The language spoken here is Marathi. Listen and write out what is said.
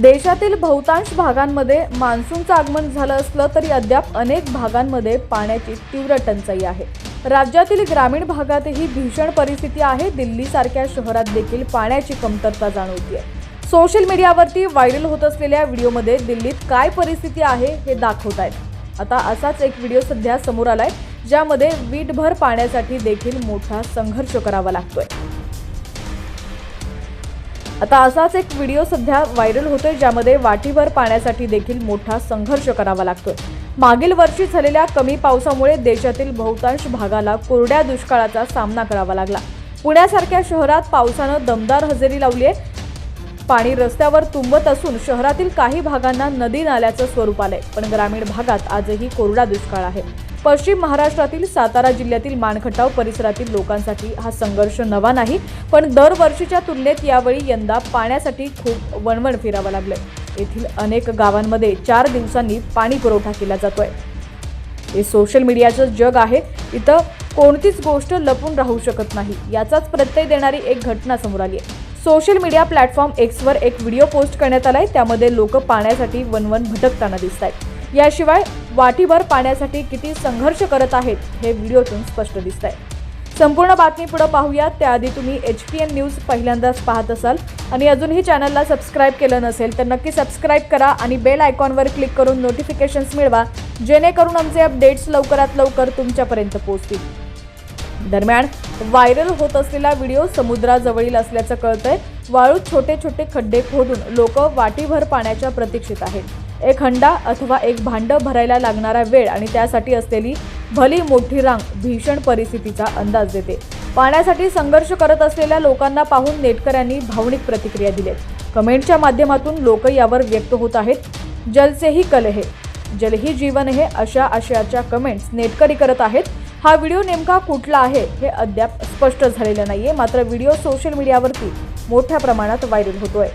देशातील बहुतांश भागांमध्ये मान्सूनचं आगमन झालं असलं तरी अद्याप अनेक भागांमध्ये पाण्याची तीव्र टंचाई आहे. राज्यातील ग्रामीण भागातही भीषण परिस्थिती आहे. दिल्लीसारख्या शहरात देखील पाण्याची कमतरता जाणवतीये. सोशल मीडियावरती व्हायरल होत असलेल्या व्हिडिओमध्ये दिल्लीत काय परिस्थिती आहे हे दाखवत आहेत आता असाच एक व्हिडिओ सध्या समोर आलाय ज्यामध्ये वीटभर पाण्यासाठी देखील मोठा संघर्ष करावा लागतोय. आता असाच एक व्हिडिओ सध्या व्हायरल होतोय ज्यामध्ये वाटीभर पाण्यासाठी देखील मोठा संघर्ष करावा लागतोय. मागील वर्षी झालेल्या कमी पावसामुळे देशातील बहुतांश भागाला कोरड्या दुष्काळाचा सामना करावा लागला. पुण्यासारख्या शहरात पावसानं दमदार हजेरी लावली आहे पाणी रस्त्यावर तुंबत असून शहरातील काही भागांना नदी नाल्याचं स्वरूप आलंय. पण ग्रामीण भागात आजही कोरडा दुष्काळ आहे. पश्चिम महाराष्ट्रातील सातारा जिल्ह्यातील मानखटाव परिसरातील लोकांसाठी हा संघर्ष नवा नाही पण दरवर्षीच्या तुलनेत यावेळी यंदा पाण्यासाठी खूप वणवण फिरावं लागलंय. येथील अनेक गावांमध्ये चार दिवसांनी पाणी पुरवठा केला जातोय. हे सोशल मीडियाचं जग आहे. इथं कोणतीच गोष्ट लपून राहू शकत नाही. याचाच प्रत्यय देणारी एक घटना समोर आली आहे. सोशल मीडिया प्लॅटफॉर्म एक्सवर एक व्हिडिओ पोस्ट करण्यात आलाय. त्यामध्ये लोक पाण्यासाठी वनवन भटकताना दिसत आहेत याशिवाय वाटीभर पाण्यासाठी किती संघर्ष करत आहेत हे व्हिडिओतून स्पष्ट दिसत आहे संपूर्ण बातमी पुढे पाहूयात त्याआधी तुम्ही एच पी एन न्यूज पहिल्यांदाच पाहत असाल. आणि अजूनही चॅनलला सबस्क्राईब केलं नसेल तर नक्की सबस्क्राईब करा आणि बेल आयकॉनवर क्लिक करून नोटिफिकेशन्स मिळवा. जेणेकरून आमचे अपडेट्स लवकरात लवकर तुमच्यापर्यंत पोहोचतील. दरम्यान व्हायरल होत असलेला व्हिडिओ समुद्राजवळील असल्याचं कळतंय. वाळूत छोटे छोटे खड्डे खोदून लोक वाटीभर पाण्याच्या प्रतीक्षेत आहेत. एक हंडा अथवा एक भांडं भरायला लागणारा वेळ आणि त्यासाठी असलेली भली मोठी रांग भीषण परिस्थितीचा अंदाज देते. पाण्यासाठी संघर्ष करत असलेल्या लोकांना पाहून नेटकऱ्यांनी भावनिक प्रतिक्रिया दिल्यात कमेंटच्या माध्यमातून लोक यावर व्यक्त होत आहेत. जलसेही कल हे जलही जीवन हे अशा आशयाच्या कमेंट्स नेटकरी करत आहेत. हा व्हिडिओ नेमका कुठला आहे हे अद्याप स्पष्ट झालेलं नाहीये मात्र व्हिडिओ सोशल मीडियावरती मोठ्या प्रमाणात व्हायरल होतोय.